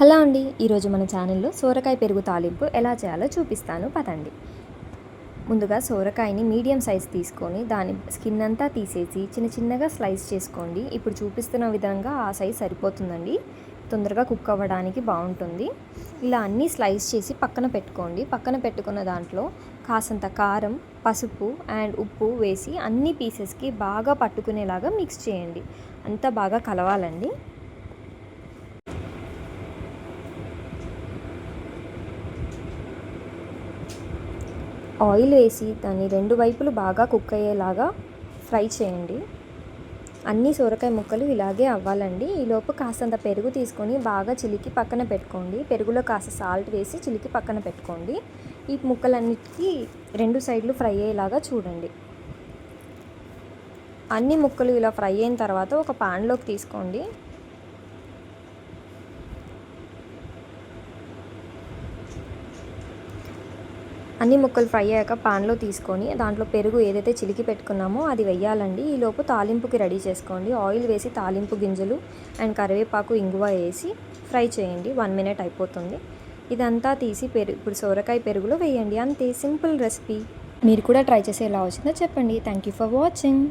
Hello అండి. ఈరోజు మన ఛానల్లో సోరకాయ పెరుగు తాలింపు ఎలా చేయాలో చూపిస్తాను. పదండి. ముందుగా సోరకాయని మీడియం సైజ్ తీసుకొని దాని స్కిన్ అంతా తీసేసి చిన్న చిన్నగా స్లైస్ చేసుకోండి. ఇప్పుడు చూపిస్తున్న విధంగా ఆ సైజ్ సరిపోతుందండి. తొందరగా కుక్ అవ్వడానికి బాగుంటుంది. ఇలా అన్నీ స్లైస్ చేసి పక్కన పెట్టుకోండి. పక్కన పెట్టుకున్న దాంట్లో కాసంత కారం పసుపు అండ్ ఉప్పు వేసి అన్ని పీసెస్కి బాగా పట్టుకునేలాగా మిక్స్ చేయండి. అంతా బాగా కలవాలండి. ఆయిల్ వేసి దాన్ని రెండు వైపులు బాగా కుక్ అయ్యేలాగా ఫ్రై చేయండి. అన్ని సొరకాయ ముక్కలు ఇలాగే అవ్వాలండి. ఈలోపు కాస్తంత పెరుగు తీసుకొని బాగా చిలికి పక్కన పెట్టుకోండి. పెరుగులో కాస్త సాల్ట్ వేసి చిలికి పక్కన పెట్టుకోండి. ఈ ముక్కలన్నిటికీ రెండు సైడ్లు ఫ్రై అయ్యేలాగా చూడండి. అన్ని ముక్కలు ఇలా ఫ్రై అయిన తర్వాత ఒక పాన్లోకి తీసుకోండి. అన్ని ముక్కలు ఫ్రై అయ్యాక పాన్లో తీసుకొని దాంట్లో పెరుగు ఏదైతే చిలికి పెట్టుకున్నామో అది వెయ్యాలండి ఈలోపు తాలింపుకి రెడీ చేసుకోండి. ఆయిల్ వేసి తాలింపు గింజలు అండ్ కరివేపాకు ఇంగువ వేసి ఫ్రై చేయండి. వన్ మినిట్ అయిపోతుంది. ఇదంతా తీసి పెరుగు ఇప్పుడు సొరకాయ పెరుగులో వేయండి. అంతే సింపుల్ రెసిపీ. మీరు కూడా ట్రై చేసి ఎలా వచ్చిందో చెప్పండి. Thank you for watching